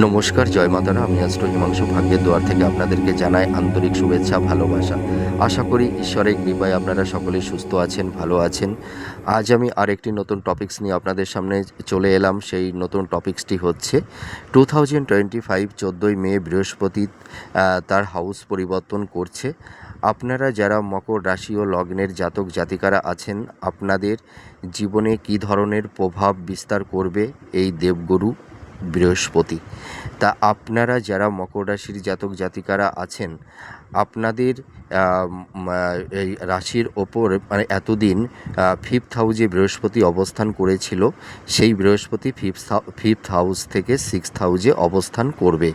নমস্কার, জয় মাতারা আমি অ্যাস্ট্রো হিমাংশু ভাগ্যের দোয়ার থেকে আপনাদেরকে জানাই আন্তরিক শুভেচ্ছা, ভালোবাসা। আশা করি ঈশ্বরের কৃপায় আপনারা সকলেই সুস্থ আছেন, ভালো আছেন। আজ আমি আরেকটি নতুন টপিকস নিয়ে আপনাদের সামনে চলে এলাম। সেই নতুন টপিকসটি হচ্ছে টু থাউজেন্ড টোয়েন্টি ফাইভ চোদ্দোই মে, বৃহস্পতি তার হাউস পরিবর্তন করছে। আপনারা যারা মকর রাশি ও লগ্নের জাতক জাতিকারা আছেন, আপনাদের জীবনে কী ধরনের প্রভাব বিস্তার করবে এই দেবগুরু? বৃহস্পতি। তা আপনারা যারা মকর রাশির জাতক জাতিকারা আছেন, আপনাদের এই রাশির ওপর মানে এতদিন ফিফথ হাউজে বৃহস্পতি অবস্থান করেছিল, সেই বৃহস্পতি ফিফথ ফিফথ হাউস থেকে সিক্সথ হাউজে অবস্থান করবে।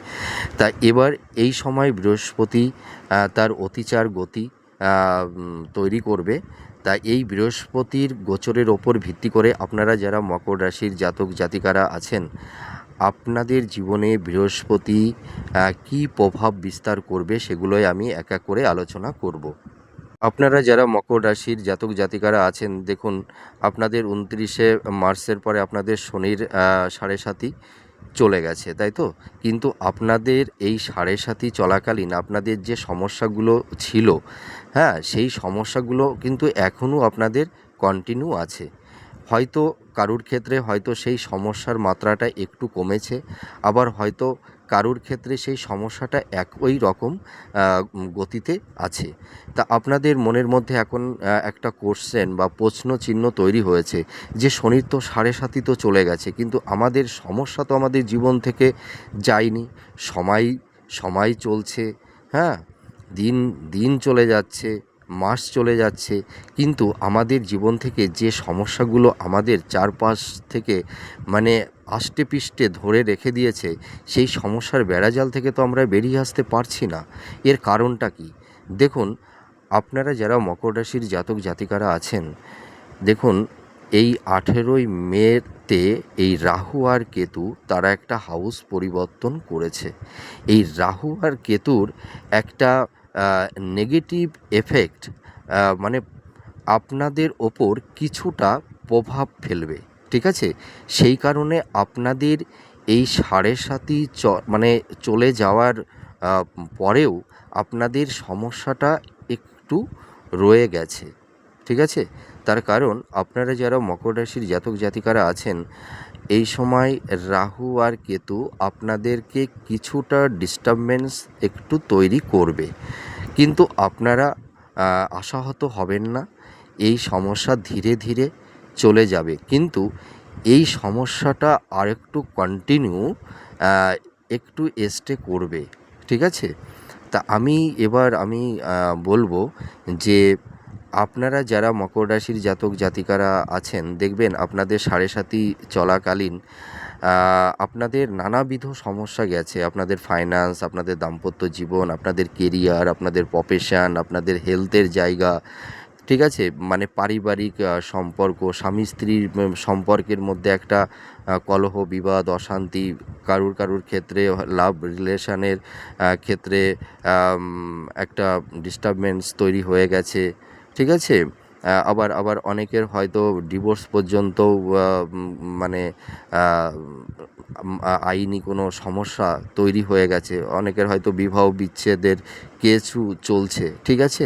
তা এবার এই সময় বৃহস্পতি তার অতিচার গতি তৈরি করবে। তা এই বৃহস্পতির গোচরের ওপর ভিত্তি করে আপনারা যারা মকর রাশির জাতক জাতিকারা আছেন আপনাদের জীবনে বৃহস্পতি কী প্রভাব বিস্তার করবে সেগুলোই আমি এক এক করে আলোচনা করব। আপনারা যারা মকর রাশির জাতক জাতিকারা আছেন, দেখুন, আপনাদের উনত্রিশে মার্চের পরে আপনাদের শনির সাড়ে সাতি চলে গেছে, তাই তো? কিন্তু আপনাদের এই সাড়ে সাতি চলাকালীন আপনাদের যে সমস্যাগুলো ছিল হ্যাঁ সেই সমস্যাগুলো কিন্তু এখনও আপনাদের কন্টিনিউ আছে। হয়তো কারুর ক্ষেত্রে হয়তো সেই সমস্যার মাত্রাটা একটু কমেছে, আবার হয়তো কারুর ক্ষেত্রে সেই সমস্যাটা একই রকম গতিতে আছে। তা আপনাদের মনের মধ্যে এখন একটা কোশ্চেন বা প্রশ্ন চিহ্ন তৈরি হয়েছে যে শনির তো সাড়ে সাতই তো চলে গেছে, কিন্তু আমাদের সমস্যা তো আমাদের জীবন থেকে যায়নি। সময় সময় চলছে হ্যাঁ? দিন দিন চলে যাচ্ছে মাস চলে যাচ্ছে। কিন্তু আমাদের জীবন থেকে যে সমস্যাগুলো আমাদের চারপাশ থেকে মানে আষ্টে পিষ্টে ধরে রেখে দিয়েছে, সেই সমস্যার বেড়াজাল থেকে তো আমরা বেরিয়ে আসতে পারছি না। এর কারণটা কি? দেখুন, আপনারা যারা মকর রাশির জাতক জাতিকারা আছেন, দেখুন, এই আঠেরোই মেতে এই রাহু আর কেতু তারা একটা হাউস পরিবর্তন করেছে। এই রাহু আর কেতুর একটা নেগেটিভ এফেক্ট মানে আপনাদের ওপর কিছুটা প্রভাব ফেলবে, ঠিক আছে? সেই কারণে আপনাদের এই সাড়ে সাতি চ মানে চলে যাওয়ার পরেও আপনাদের সমস্যাটা একটু রয়ে গেছে, ঠিক আছে? তার কারণ আপনারা যারা মকর রাশির জাতক জাতিকারা আছেন এই সময় রাহু আর কেতু আপনাদেরকে কিছুটা ডিস্টারবেন্স একটু তৈরি করবে। কিন্তু আপনারা আশাহত হবেন না, এই সমস্যা ধীরে ধীরে চলে যাবে। কিন্তু এই সমস্যাটা আরেকটু কন্টিনিউ একটু স্টে করবে। ঠিক আছে? তা আমি এবার আমি বলব যে আপনারা যারা মকর রাশির জাতক জাতিকারা আছেন, দেখবেন আপনাদের সাড়ে সাতি চলাকালীন আপনাদের নানাবিধ সমস্যা গেছে। আপনাদের ফাইন্যান্স আপনাদের দাম্পত্য জীবন, আপনাদের কেরিয়ার আপনাদের প্রফেশন আপনাদের হেলথের জায়গা, ঠিক আছে? মানে পারিবারিক সম্পর্ক, স্বামী স্ত্রীর সম্পর্কের মধ্যে একটা কলহ, বিবাদ, অশান্তি, কারুর কারুর ক্ষেত্রে লাভ রিলেশানের ক্ষেত্রে একটা ডিস্টারবেন্স তৈরি হয়ে গেছে। ঠিক আছে? আবার আবার অনেকের হয়তো ডিভোর্স পর্যন্ত মানে আইনি কোনো সমস্যা তৈরি হয়ে গেছে। অনেকের হয়তো বিবাহ বিচ্ছেদের কেসও চলছে, ঠিক আছে?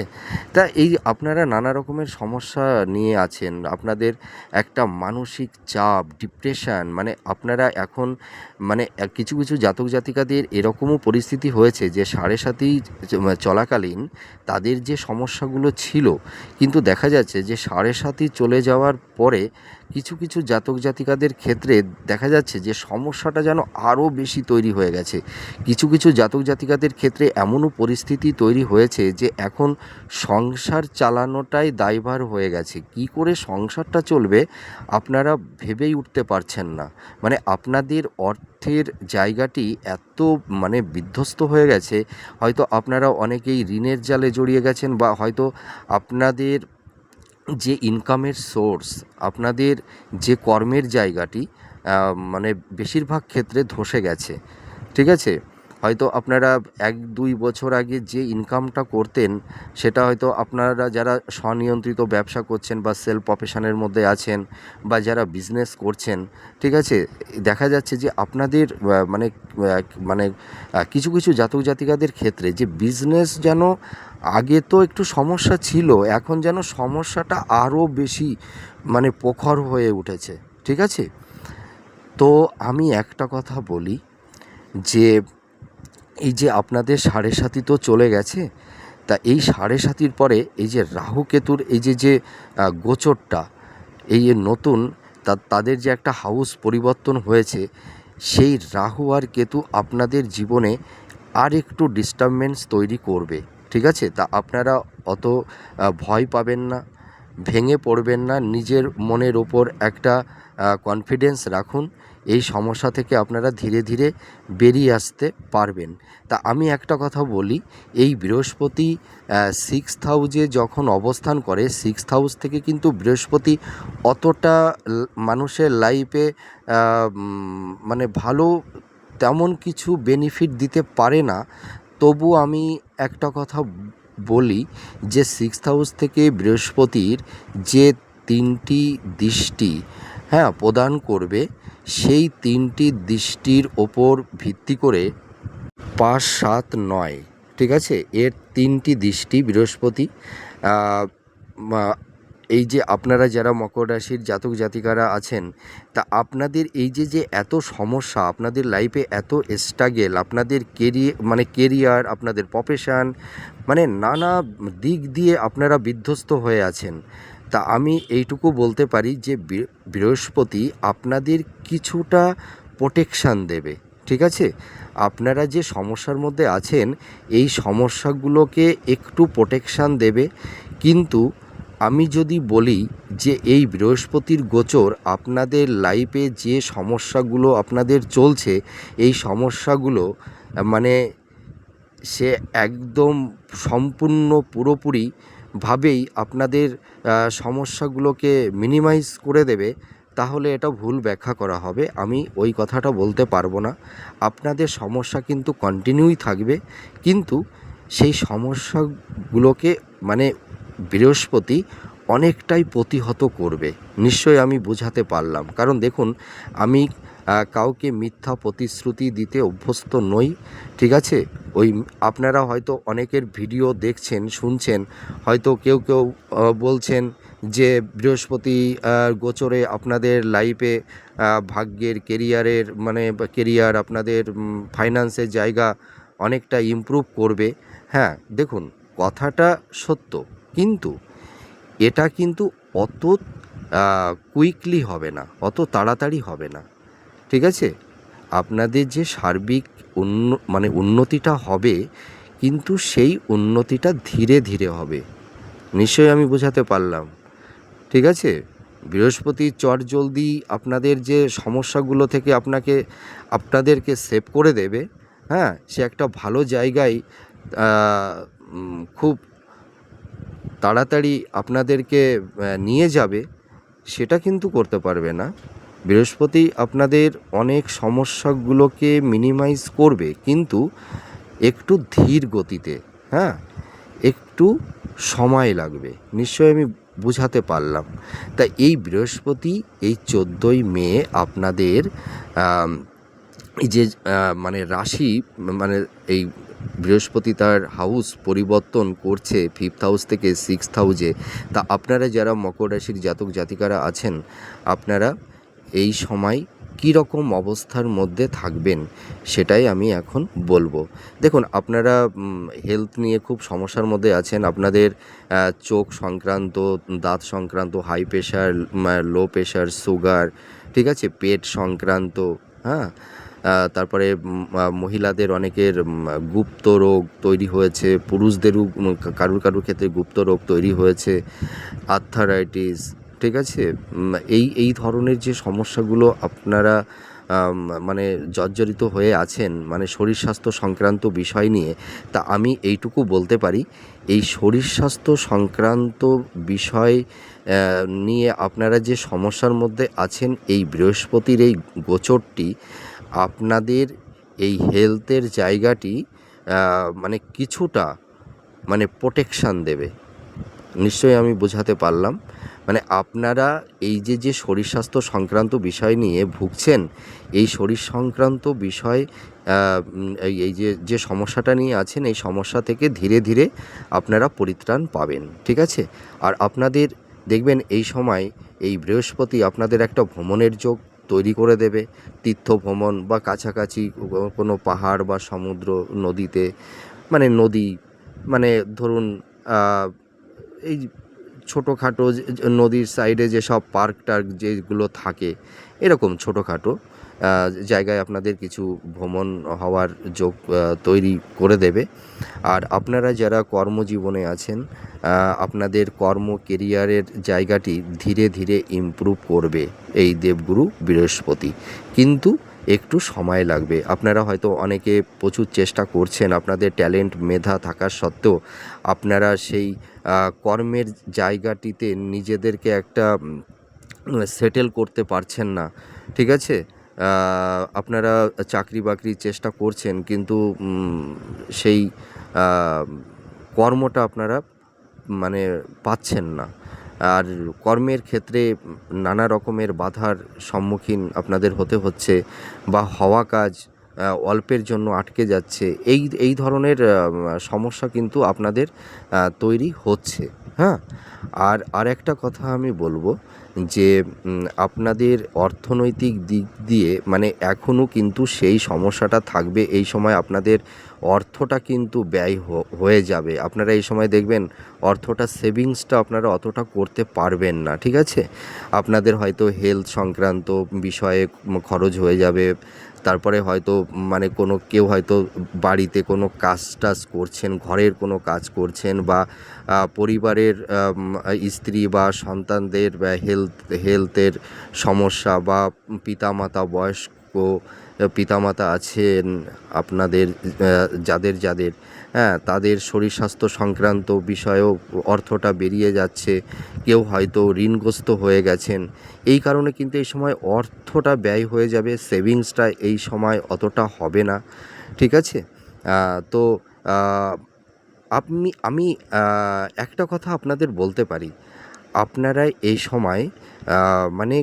তা এই আপনারা নানা রকমের সমস্যা নিয়ে আছেন, আপনাদের একটা মানসিক চাপ ডিপ্রেশন মানে আপনারা এখন মানে কিছু কিছু জাতক জাতিকাদের এরকমও পরিস্থিতি হয়েছে যে সাড়ে সাতই চলাকালীন তাদের যে সমস্যাগুলো ছিল, কিন্তু দেখা যাচ্ছে যে সাড়ে সাতই চলে যাওয়ার পরে কিছু কিছু জাতক জাতিকাদের ক্ষেত্রে দেখা যাচ্ছে যে সমস্যাটা যেন আরও বেশি তৈরি হয়ে গেছে। কিছু কিছু জাতক জাতিকাদের ক্ষেত্রে এমনও পরিস্থিতি তৈরি হয়েছে যে এখন সংসার চালানোটাই দায়ভার হয়ে গেছে। কি করে সংসারটা চলবে আপনারা ভেবেই উঠতে পারছেন না। মানে আপনাদের অর্থের জায়গাটি এত মানে বিধ্বস্ত হয়ে গেছে। হয়তো আপনারা অনেকেই ঋণের জালে জড়িয়ে গেছেন বা হয়তো আপনাদের যে ইনকামের সোর্স আপনাদের যে কর্মের জায়গাটি মানে বেশিরভাগ ক্ষেত্রে ধসে গেছে ঠিক আছে? হয়তো আপনারা এক, দুই বছর আগে যে ইনকামটা করতেন, সেটা হয়তো আপনারা যারা স্বনিয়ন্ত্রিত ব্যবসা করছেন বা সেলফ প্রফেশনের মধ্যে আছেন বা যারা বিজনেস করছেন, ঠিক আছে? দেখা যাচ্ছে যে আপনাদের মানে মানে কিছু কিছু জাতক জাতিকাদের ক্ষেত্রে যে বিজনেস যেন আগে তো একটু সমস্যা ছিল, এখন যেন সমস্যাটা আরও বেশি মানে প্রখর হয়ে উঠেছে, ঠিক আছে? তো আমি একটা কথা বলি যে এই যে আপনাদের সাড়ে সাথী তো চলে গেছে, তা এই সাড়ে সাতির পরে এই যে রাহু কেতুর এই যে যে গোচরটা, এই যে নতুন, তা তাদের যে একটা হাউস পরিবর্তন হয়েছে, সেই রাহু আর কেতু আপনাদের জীবনে আর একটু ডিস্টারবেন্স তৈরি করবে, ঠিক আছে? তা আপনারা অত ভয় পাবেন না, ভেঙে পড়বেন না, নিজের মনের ওপর একটা কনফিডেন্স রাখুন এই সমস্যা থেকে আপনারা ধীরে ধীরে বেরিয়ে আসতে পারবেন। তা আমি একটা কথা বলি, এই বৃহস্পতি সিক্স হাউজে যখন অবস্থান করে সিক্স হাউস থেকে কিন্তু বৃহস্পতি অতটা মানুষের লাইফে মানে ভালো তেমন কিছু বেনিফিট দিতে পারে না। তবু আমি একটা কথা বলি যে সিক্স হাউস থেকে বৃহস্পতির যে তিনটি দৃষ্টি হ্যাঁ প্রদান করবে সেই তিনটি দৃষ্টির ওপর ভিত্তি করে পাঁচ, সাত, নয়, ঠিক আছে? এর তিনটি দৃষ্টি বৃহস্পতি। এই যে আপনারা যারা মকর রাশির জাতক জাতিকারা আছেন, তা আপনাদের এই যে যে এত সমস্যা, আপনাদের লাইফে এত স্ট্রাগেল আপনাদের কেরিয়ার মানে কেরিয়ার আপনাদের প্রফেশন মানে নানা দিক দিয়ে আপনারা বিধ্বস্ত হয়ে আছেন। তা আমি এইটুকু বলতে পারি যে বৃহস্পতি আপনাদের কিছুটা প্রোটেকশান দেবে, ঠিক আছে? আপনারা যে সমস্যার মধ্যে আছেন, এই সমস্যাগুলোকে একটু প্রোটেকশান দেবে। কিন্তু আমি যদি বলি যে এই বৃহস্পতির গোচর আপনাদের লাইফে যে সমস্যাগুলো আপনাদের চলছে, এই সমস্যাগুলো মানে সে একদম সম্পূর্ণ পুরোপুরিভাবেই আপনাদের সমস্যাগুলোকে মিনিমাইজ করে দেবে, তাহলে এটা ভুল ব্যাখ্যা করা হবে। আমি ওই কথাটা বলতে পারব না। আপনাদের সমস্যা কিন্তু কন্টিনিউই থাকবে। কিন্তু সেই সমস্যাগুলোকে মানে বৃহস্পতি অনেকটাই প্রতিহত করবে। নিশ্চয়ই আমি বোঝাতে পারলাম। কারণ দেখুন, আমি কাউকে মিথ্যা প্রতিশ্রুতি দিতে অভ্যস্ত নই, ঠিক আছে? ওই আপনারা হয়তো অনেকের ভিডিও দেখছেন, শুনছেন, হয়তো কেউ কেউ বলছেন যে বৃহস্পতি গোচরে আপনাদের লাইফে ভাগ্যের কেরিয়ারের মানে কেরিয়ার আপনাদের ফাইন্যান্সের জায়গা অনেকটা ইমপ্রুভ করবে। হ্যাঁ দেখুন, কথাটা সত্য, কিন্তু এটা কিন্তু অত কুইকলি হবে না, অত তাড়াতাড়ি হবে না। ঠিক আছে? আপনাদের যে সার্বিক উন্ন মানে উন্নতিটা হবে, কিন্তু সেই উন্নতিটা ধীরে ধীরে হবে। নিশ্চয়ই আমি বোঝাতে পারলাম। ঠিক আছে? বৃহস্পতি চট জলদি আপনাদের যে সমস্যাগুলো থেকে আপনাকে, আপনাদেরকে সেভ করে দেবে হ্যাঁ? সে একটা ভালো জায়গায় খুব তাড়াতাড়ি আপনাদেরকে নিয়ে যাবে, সেটা কিন্তু করতে পারবে না। বৃহস্পতি আপনাদের অনেক সমস্যাগুলোকে মিনিমাইজ করবে, কিন্তু একটু ধীর গতিতে হ্যাঁ? একটু সময় লাগবে। নিশ্চয়ই আমি বুঝাতে পারলাম। তা এই বৃহস্পতি, এই চোদ্দোই মে আপনাদের যে মানে রাশি মানে এই বৃহস্পতি তার হাউস পরিবর্তন করছে ফিফথ হাউস থেকে সিক্স হাউসে তা আপনারা যারা মকর রাশির জাতক জাতিকারা আছেন, আপনারা এই সময় কী রকম অবস্থার মধ্যে থাকবেন সেটাই আমি এখন বলব। দেখুন, আপনারা হেলথ নিয়ে খুব সমস্যার মধ্যে আছেন। আপনাদের চোখ সংক্রান্ত, দাঁত সংক্রান্ত high pressure low pressure sugar ঠিক আছে? পেট সংক্রান্ত হ্যাঁ? তারপরে মহিলাদের অনেকের গুপ্ত রোগ তৈরি হয়েছে, পুরুষদেরও কারুর কারুর ক্ষেত্রে গুপ্ত রোগ তৈরি হয়েছে আর্থারাইটিস ঠিক আছে? এই এই ধরনের যে সমস্যাগুলো আপনারা মানে জর্জরিত হয়ে আছেন মানে শরীর স্বাস্থ্য সংক্রান্ত বিষয় নিয়ে, তা আমি এইটুকু বলতে পারি। এই শরীর স্বাস্থ্য সংক্রান্ত বিষয় নিয়ে আপনারা যে সমস্যার মধ্যে আছেন, এই বৃহস্পতির এই গোচরটি, আপনাদের এই হেলথের জায়গাটি মানে কিছুটা মানে প্রোটেকশান দেবে। নিশ্চয়ই আমি বোঝাতে পারলাম। মানে আপনারা এই যে যে শরীর স্বাস্থ্য সংক্রান্ত বিষয় নিয়ে ভুগছেন, এই শরীর সংক্রান্ত বিষয় এই যে যে সমস্যাটা নিয়ে আছেন, এই সমস্যা থেকে ধীরে ধীরে আপনারা পরিত্রাণ পাবেন, ঠিক আছে? আর আপনাদের, দেখবেন এই সময় এই বৃহস্পতি আপনাদের একটা ভ্রমণের যোগ তৈরি করে দেবে, তীর্থ ভ্রমণ বা কাছাকাছি কোনো পাহাড় বা সমুদ্র, নদীতে মানে নদী মানে ধরুন এই ছোটোখাটো নদীর সাইডে যেসব পার্ক টার্ক যেগুলো থাকে, এরকম ছোটোখাটো জায়গায় আপনাদের কিছু ভ্রমণ হওয়ার যোগ তৈরি করে দেবে। আর আপনারা যারা কর্মজীবনে আছেন আপনাদের কর্ম কেরিয়ারের জায়গাটি ধীরে ধীরে ইমপ্রুভ করবে এই দেবগুরু বৃহস্পতি। কিন্তু একটু সময় লাগবে। আপনারা হয়তো অনেকে প্রচুর চেষ্টা করছেন, আপনাদের ট্যালেন্ট, মেধা থাকার সত্ত্বেও আপনারা সেই কর্মের জায়গাটিতে নিজেদেরকে একটা সেটেল করতে পারছেন না। ঠিক আছে? আপনারা চাকরি বাকরির চেষ্টা করছেন, কিন্তু সেই কর্মটা আপনারা মানে পাচ্ছেন না। আর কর্মের ক্ষেত্রে নানা রকমের বাধার সম্মুখীন আপনাদের হতে হচ্ছে বা হওয়া কাজ অল্পের জন্য আটকে যাচ্ছে। এই এই ধরনের সমস্যা কিন্তু আপনাদের তৈরি হচ্ছে। হ্যাঁ? আর আর একটা কথা আমি বলব যে আপনাদের অর্থনৈতিক দিক দিয়ে মানে এখনও কিন্তু সেই সমস্যাটা থাকবে। এই সময় আপনাদের অর্থটা কিন্তু ব্যয় হয়ে যাবে। আপনারা এই সময় দেখবেন অর্থটা, সেভিংসটা আপনারা অতটা করতে পারবেন না, ঠিক আছে? আপনাদের হয়তো হেলথ সংক্রান্ত বিষয়ে খরচ হয়ে যাবে তারপরে হয়তো মানে কোনো কেউ হয়তো বাড়িতে কোনো কাজ টাজ করছেন, ঘরের কোনো কাজ করছেন বা পরিবারের স্ত্রী বা সন্তানদের হেলথ, হেলথের সমস্যা বা পিতামাতা, বয়স্ক পিতামাতা আছেন আপনাদের যাদের যাদের হ্যাঁ তাদের শরীর স্বাস্থ্য সংক্রান্ত বিষয়েও অর্থটা বেরিয়ে যাচ্ছে। কেউ হয়তো ঋণগ্রস্ত হয়ে গেছেন। এই কারণে কিন্তু এই সময় অর্থটা ব্যয় হয়ে যাবে, সেভিংসটা এই সময় অতটা হবে না। ঠিক আছে? তো আপনি, আমি একটা কথা আপনাদের বলতে পারি। আপনারা এই সময় মানে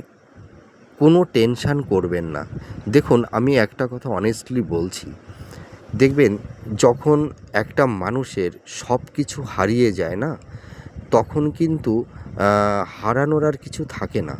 কোনো টেনশান করবেন না। দেখুন, আমি একটা কথা অনেস্টলি বলছি। দেখবেন, যখন একটা মানুষের সব কিছু হারিয়ে যায় না, তখন কিন্তু হারানোর আর কিছু থাকে না।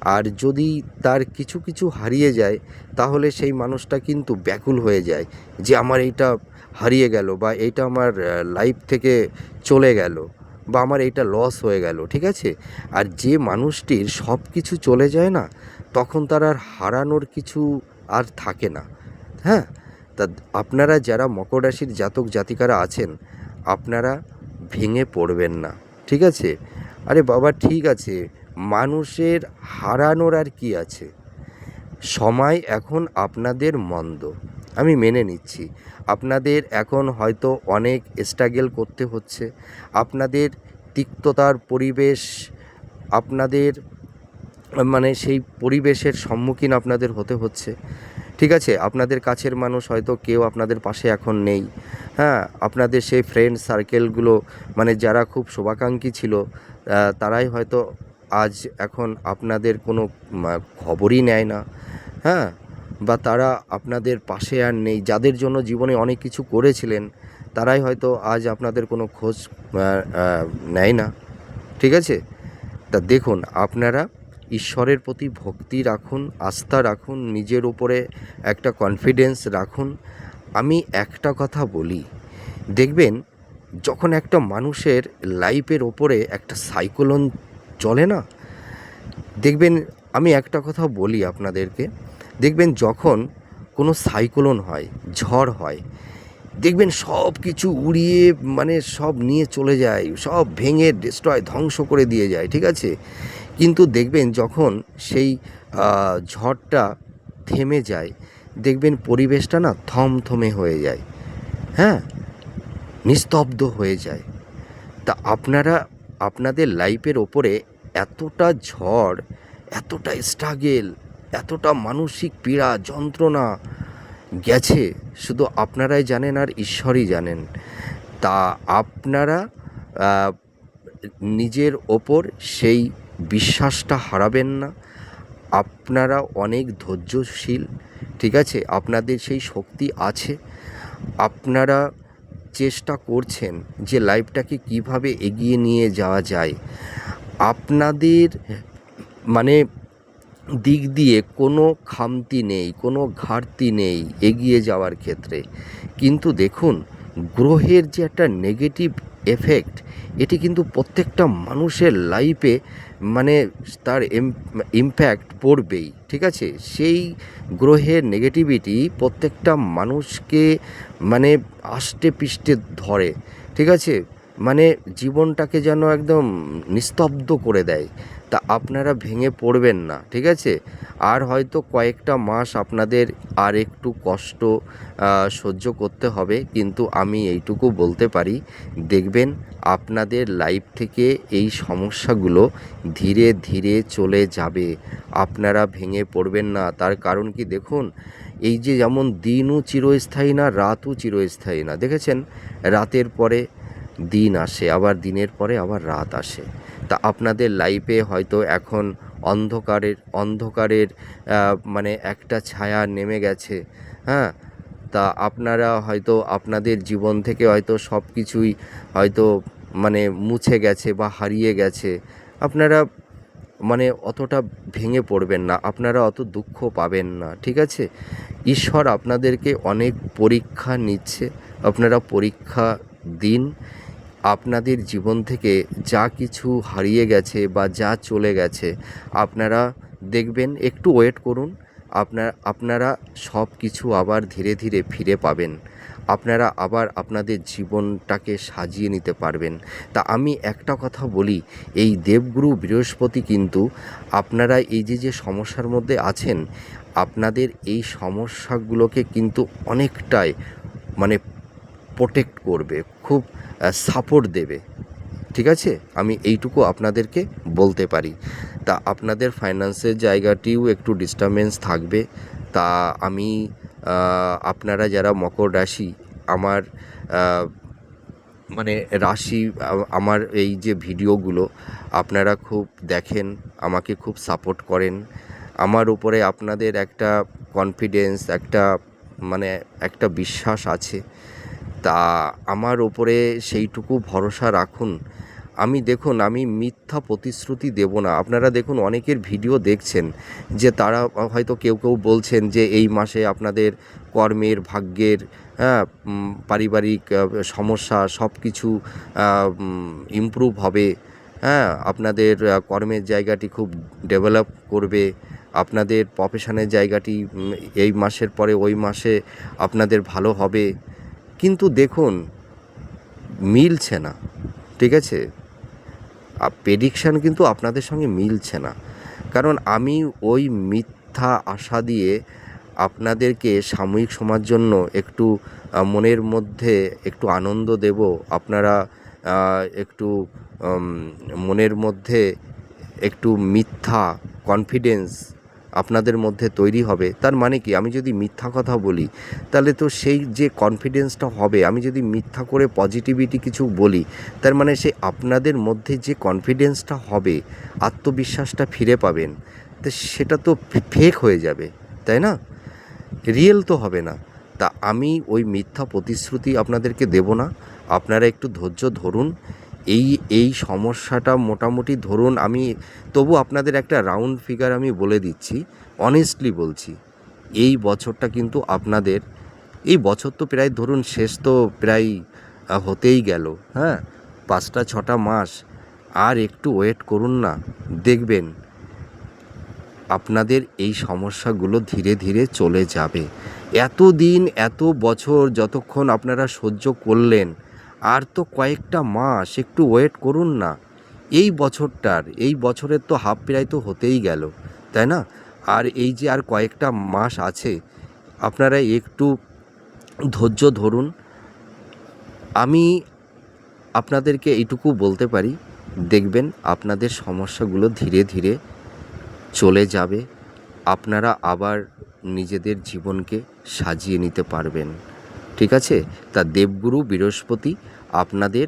আর যদি তার কিছু কিছু হারিয়ে যায়, তাহলে সেই মানুষটা কিন্তু ব্যাকুল হয়ে যায় যে, আমার এইটা হারিয়ে গেল বা এইটা আমার লাইফ থেকে চলে গেল বা আমার এইটা লস হয়ে গেল। ঠিক আছে? আর যে মানুষটির সব কিছু চলে যায় না, তখন তার আর হারানোর কিছু আর থাকে না। হ্যাঁ? তা আপনারা যারা মকর রাশির জাতক জাতিকারা আছেন, আপনারা ভেঙে পড়বেন না, ঠিক আছে? আরে বাবা, ঠিক আছে। মানুষের হারানোর আর কি আছে? সময় এখন আপনাদের মন্দ। আমি মেনে নিচ্ছি। আপনাদের এখন হয়তো অনেক স্ট্রাগেল করতে হচ্ছে। আপনাদের তিক্ততার পরিবেশ, আপনাদের মানে সেই পরিবেশের সম্মুখীন আপনাদের হতে হচ্ছে। ঠিক আছে? আপনাদের কাছের মানুষ হয়তো কেউ আপনাদের পাশে এখন নেই। হ্যাঁ আপনাদের সেই ফ্রেন্ড সার্কেলগুলো মানে যারা খুব শুভাকাঙ্ক্ষী ছিল তারাই হয়তো আজ এখন আপনাদের কোনো খবরই নেয় না। হ্যাঁ বা তারা আপনাদের পাশে আর নেই। যাদের জন্য জীবনে অনেক কিছু করেছিলেন, তারাই হয়তো আজ আপনাদের কোনো খোঁজ নেয় না। ঠিক আছে? তা দেখুন, আপনারা ঈশ্বরের প্রতি ভক্তি রাখুন, আস্থা রাখুন, নিজের উপরে একটা কনফিডেন্স রাখুন। আমি একটা কথা বলি, দেখবেন যখন একটা মানুষের লাইফের ওপরে একটা সাইক্লোন চলে না, দেখবেন আমি একটা কথা বলি আপনাদেরকে, দেখবেন যখন কোনো সাইক্লোন হয়, ঝড় হয়, দেখবেন সব কিছু উড়িয়ে মানে সব নিয়ে চলে যায়, সব ভেঙে ডিস্ট্রয় ধ্বংস করে দিয়ে যায়, ঠিক আছে? কিন্তু দেখবেন যখন সেই ঝড়টা থেমে যায়, দেখবেন পরিবেশটা না থমথমে হয়ে যায় হ্যাঁ? নিস্তব্ধ হয়ে যায়। তা আপনারা, আপনাদের লাইফের ওপরে এতটা ঝড়, এতটা স্ট্রাগেল, এতটা মানসিক পীড়া, যন্ত্রণা গেছে, শুধু আপনারাই জানেন আর ঈশ্বরই জানেন। তা আপনারা নিজের ওপর সেই বিশ্বাসটা হারাবেন না। আপনারা অনেক ধৈর্যশীল, ঠিক আছে? আপনাদের সেই শক্তি আছে। আপনারা চেষ্টা করছেন যে লাইফটাকে কীভাবে এগিয়ে নিয়ে যাওয়া যায়। আপনাদের মানে দিক দিয়ে কোনো খামতি নেই, কোনো ঘাটতি নেই এগিয়ে যাওয়ার ক্ষেত্রে। কিন্তু দেখুন, গ্রহের যে একটা নেগেটিভ এফেক্ট এটি কিন্তু প্রত্যেকটা মানুষের লাইফে মানে তার ইম্প্যাক্ট পড়বেই, ঠিক আছে? সেই গ্রহের নেগেটিভিটি প্রত্যেকটা মানুষকে মানে আষ্টে পিষ্টে ধরে, ঠিক আছে? মানে জীবনটাকে যেন একদম নিস্তব্ধ করে দেয়। তা আপনারা ভেঙে পড়বেন না, ঠিক আছে? আর হয়তো কয়েকটা মাস আপনাদের আর একটু কষ্ট সহ্য করতে হবে, কিন্তু আমি এইটুকু বলতে পারি, দেখবেন আপনাদের লাইফ থেকে এই সমস্যাগুলো ধীরে ধীরে চলে যাবে। আপনারা ভেঙে পড়বেন না, তার কারণ কি দেখুন, এই যে যেমন দিনও চিরস্থায়ী না, রাতও চিরস্থায়ী না, দেখেছেন? রাতের পরে দিন আসে, আবার দিনের পরে আবার রাত আসে। তা আপনাদের লাইফে হয়তো এখন অন্ধকারের অন্ধকারের মানে একটা ছায়া নেমে গেছে। হ্যাঁ? তা আপনারা হয়তো আপনাদের জীবন থেকে হয়তো সব কিছুই হয়তো মানে মুছে গেছে বা হারিয়ে গেছে। আপনারা মানে অতটা ভেঙে পড়বেন না, আপনারা অত দুঃখ পাবেন না, ঠিক আছে? ঈশ্বর আপনাদেরকে অনেক পরীক্ষা নিচ্ছে। আপনারা পরীক্ষা দিন আপনাদের জীবন থেকে যা কিছু হারিয়ে গেছে বা যা চলে গেছে, আপনারা দেখবেন, একটু ওয়েট করুন। আপনার, আপনারা সব কিছু আবার ধীরে ধীরে ফিরে পাবেন। আপনারা আবার আপনাদের জীবনটাকে সাজিয়ে নিতে পারবেন। তা আমি একটা কথা বলি, এই দেবগুরু বৃহস্পতি কিন্তু আপনারা এই যে যে সমস্যার মধ্যে আছেন, আপনাদের এই সমস্যাগুলোকে কিন্তু অনেকটাই মানে প্রোটেক্ট করবে। খুব সাপোর্ট দেবে। ঠিক আছে? আমি এইটুকু আপনাদেরকে বলতে পারি। তা আপনাদের ফাইন্যান্সের জায়গাটিও একটু ডিস্টারবেন্স থাকবে। তা আমি আপনারা যারা মকর রাশি, আমার মানে রাশি আমার এই যে ভিডিওগুলো আপনারা খুব দেখেন, আমাকে খুব সাপোর্ট করেন। আমার উপরে আপনাদের একটা কনফিডেন্স একটা মানে একটা বিশ্বাস আছে। তা আমার ওপরে সেইটুকু ভরসা রাখুন। আমি দেখুন, আমি মিথ্যা প্রতিশ্রুতি দেব না। আপনারা দেখুন, অনেকের ভিডিও দেখছেন যে তারা হয়তো কেউ কেউ বলছেন যে এই মাসে আপনাদের কর্মের, ভাগ্যের হ্যাঁ পারিবারিক সমস্যা সব কিছু ইমপ্রুভ হবে। হ্যাঁ আপনাদের কর্মের জায়গাটি খুব ডেভেলপ করবে। আপনাদের প্রফেশনের জায়গাটি এই মাসের পরে ওই মাসে আপনাদের ভালো হবে। কিন্তু দেখুন, মিলছে না, ঠিক আছে? প্রেডিকশান কিন্তু আপনাদের সঙ্গে মিলছে না। কারণ আমি ওই মিথ্যা আশা দিয়ে আপনাদেরকে সাময়িক সময়ের জন্য একটু মনের মধ্যে একটু আনন্দ দেব। আপনারা একটু মনের মধ্যে একটু মিথ্যা কনফিডেন্স আপনাদের মধ্যে তৈরি হবে, তার মানে কি? আমি যদি মিথ্যা কথা বলি, তাহলে তো সেই যে কনফিডেন্সটা হবে, আমি যদি মিথ্যা করে পজিটিভিটি কিছু বলি, তার মানে সে আপনাদের মধ্যে যে কনফিডেন্সটা হবে, আত্মবিশ্বাসটা ফিরে পাবেন, তো সেটা তো ফেক হয়ে যাবে, তাই না? রিয়েল তো হবে না। তা আমি ওই মিথ্যা প্রতিশ্রুতি আপনাদেরকে দেব না, আপনারা একটু ধৈর্য ধরুন এই এই সমস্যাটা মোটামুটি ধরুন আমি, তবু আপনাদের একটা রাউন্ড ফিগার আমি বলে দিচ্ছি অনেস্টলি বলছি। এই বছরটা কিন্তু আপনাদের, এই বছর তো প্রায় ধরুন শেষ তো প্রায় হতেই গেল হ্যাঁ? পাঁচটা, ছটা মাস, আর একটু ওয়েট করুন না, দেখবেন। আপনাদের এই সমস্যাগুলো ধীরে ধীরে চলে যাবে। এত দিন এত বছর যতক্ষণ আপনারা সহ্য করলেন আর তো কয়েকটা মাস, একটু ওয়েট করুন না। এই বছরটার, এই বছরের তো হাফ প্রায় তো হতেই গেল, তাই না? আর এই যে আর কয়েকটা মাস আছে, আপনারা একটু ধৈর্য ধরুন। আমি আপনাদেরকে এইটুকু বলতে পারি, দেখবেন আপনাদের সমস্যাগুলো ধীরে ধীরে চলে যাবে, আপনারা আবার নিজেদের জীবনকে সাজিয়ে নিতে পারবেন। ঠিক আছে? তা দেবগুরু, বৃহস্পতি, আপনাদের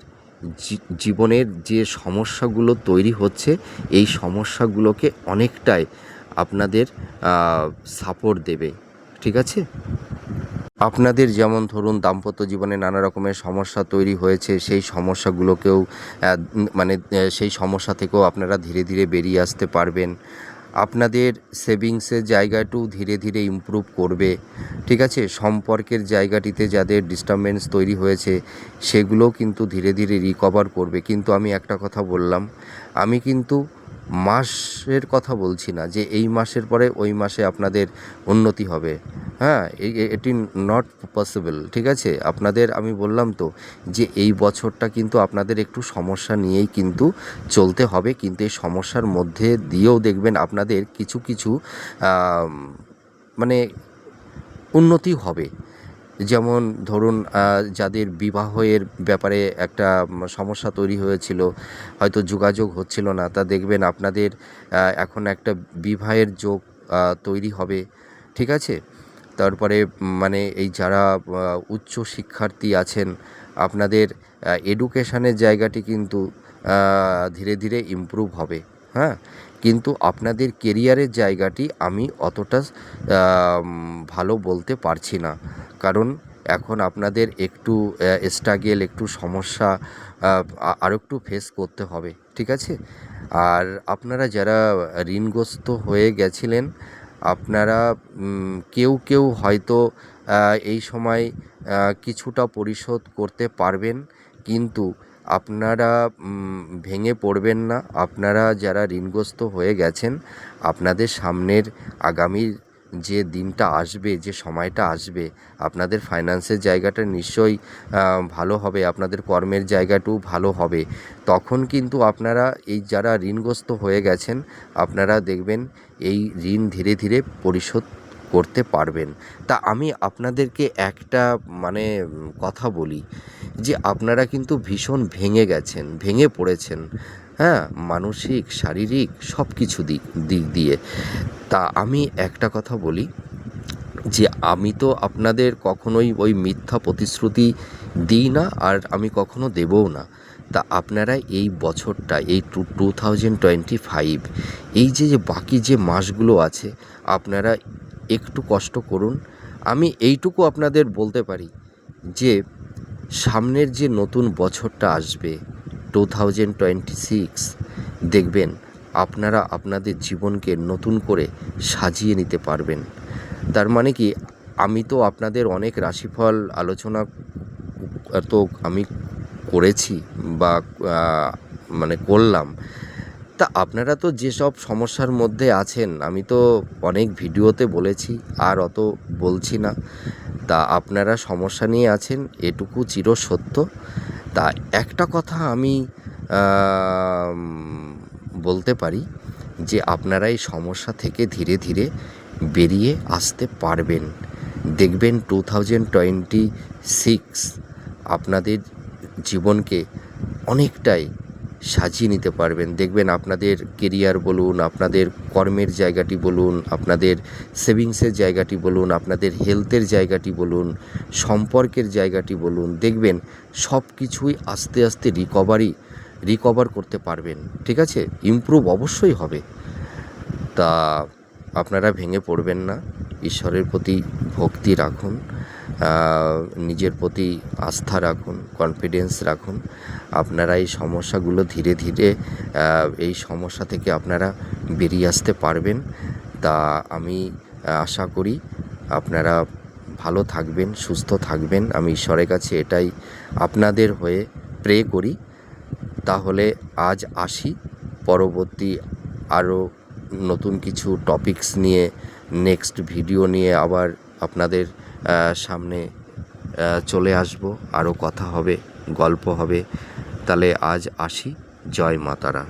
জীবনের যে সমস্যাগুলো তৈরি হচ্ছে, এই সমস্যাগুলোকে অনেকটাই আপনাদের সাপোর্ট দেবে। ঠিক আছে? আপনাদের যেমন ধরুন দাম্পত্য জীবনে নানা রকমের সমস্যা তৈরি হয়েছে, সেই সমস্যাগুলোকেও মানে সেই সমস্যা থেকেও আপনারা ধীরে ধীরে বেরিয়ে আসতে পারবেন। আপনাদের সেভিংসের জায়গাটাও ধীরে ধীরে ইম্প্রুভ করবে। ঠিক আছে? সম্পর্কের জায়গাটিতে যাদের ডিস্টারবেন্স তৈরি হয়েছে, সেগুলোও কিন্তু ধীরে ধীরে রিকভার করবে। কিন্তু আমি একটা কথা বললাম। আমি কিন্তু মাসের কথা বলছি না যে এই মাসের পরে ওই মাসে আপনাদের উন্নতি হবে। হ্যাঁ এটি নট পসিবল ঠিক আছে? আপনাদের, আমি বললাম তো যে এই বছরটা কিন্তু আপনাদের একটু সমস্যা নিয়েই কিন্তু চলতে হবে, কিন্তু এই সমস্যার মধ্যে দিয়েও দেখবেন আপনাদের কিছু কিছু মানে উন্নতি হবে। যেমন ধরুন যাদের বিবাহের ব্যাপারে একটা সমস্যা তৈরি হয়েছিল, হয়তো যোগাযোগ হচ্ছিল না, তা দেখবেন আপনাদের এখন একটা বিবাহের যোগ তৈরি হবে, ঠিক আছে? তারপরে মানে এই যারা উচ্চ শিক্ষার্থী আছেন, আপনাদের এডুকেশনের জায়গাটি কিন্তু ধীরে ধীরে ইমপ্রুভ হবে হ্যাঁ? কিন্তু আপনাদের কেরিয়ারের জায়গাটি আমি অতটা ভালো বলতে পারছি না। কারণ এখন আপনাদের একটু স্ট্রাগেল একটু সমস্যা আরও একটু ফেস করতে হবে, ঠিক আছে? আর আপনারা যারা ঋণগ্রস্ত হয়ে গেছিলেন, আপনারা কেউ কেউ হয়তো এই সময় কিছুটা পরিশোধ করতে পারবেন, কিন্তু আপনারা ভেঙে পড়বেন না। আপনারা যারা ঋণগ্রস্ত হয়ে গেছেন, আপনাদের সামনের আগামী যে দিনটা আসবে, যে সময়টা আসবে, আপনাদের ফাইন্যান্সের জায়গাটা নিশ্চয়ই ভালো হবে, আপনাদের কর্মের জায়গাটাও ভালো হবে। তখন কিন্তু আপনারা এই যারা ঋণগ্রস্ত হয়ে গেছেন, আপনারা দেখবেন এই ঋণ ধীরে ধীরে পরিশোধ করতে পারবেন। তা আমি আপনাদেরকে একটা মানে কথা বলি যে আপনারা কিন্তু ভীষণ ভেঙে গেছেন, ভেঙে পড়েছেন হ্যাঁ মানসিক, শারীরিক সব কিছু দিক দিক দিয়ে। তা আমি একটা কথা বলি যে আমি তো আপনাদের কখনোই ওই মিথ্যা প্রতিশ্রুতি দিই না আর আমি কখনো দেবও না। তা আপনারা এই বছরটা, এই two two thousand twenty five, এই যে বাকি যে মাসগুলো আছে, আপনারা একটু কষ্ট করুন। আমি এইটুকু আপনাদের বলতে পারি যে, সামনের যে নতুন বছরটা আসবে টু থাউজেন্ড টোয়েন্টি সিক্স দেখবেন আপনারা আপনাদের জীবনকে নতুন করে সাজিয়ে নিতে পারবেন। তার মানে কি, আমি তো আপনাদের অনেক রাশিফল আলোচনা তো আমি করেছি বা মানে করলাম। তা আপনারা তো যেসব সমস্যার মধ্যে আছেন, আমি তো অনেক ভিডিওতে বলেছি আর অত বলছি না। তা আপনারা সমস্যা নিয়ে আছেন, এটুকু চিরসত্য। তা একটা কথা আমি বলতে পারি যে আপনারা এই সমস্যা থেকে ধীরে ধীরে বেরিয়ে আসতে পারবেন। দেখবেন টু থাউজেন্ড টোয়েন্টি সিক্স আপনাদের জীবনকে অনেকটাই সাজিয়ে নিতে পারবেন। দেখবেন আপনাদের কেরিয়ার বলুন, আপনাদের কর্মের জায়গাটি বলুন, আপনাদের সেভিংসের জায়গাটি বলুন, আপনাদের হেলথের জায়গাটি বলুন, সম্পর্কের জায়গাটি বলুন, দেখবেন সব কিছুই আস্তে আস্তে রিকভারি রিকভার করতে পারবেন। ঠিক আছে? ইমপ্রুভ অবশ্যই হবে। তা আপনারা ভেঙে পড়বেন না। ঈশ্বরের প্রতি ভক্তি রাখুন। নিজের প্রতি আস্থা রাখুন কনফিডেন্স রাখুন। আপনারা এই সমস্যাগুলো ধীরে ধীরে এই সমস্যা থেকে আপনারা বেরিয়ে আসতে পারবেন। তা আমি আশা করি আপনারা ভালো থাকবেন, সুস্থ থাকবেন। আমি ঈশ্বরের কাছে এটাই আপনাদের হয়ে প্রে করি। তাহলে আজ আসি। পরবর্তী আরও নতুন কিছু টপিকস নিয়ে নেক্সট ভিডিও নিয়ে আবার আপনাদের সামনে চলে আসব আরও কথা হবে গল্প হবে। তাহলে আজ আসি। জয় মাতারা।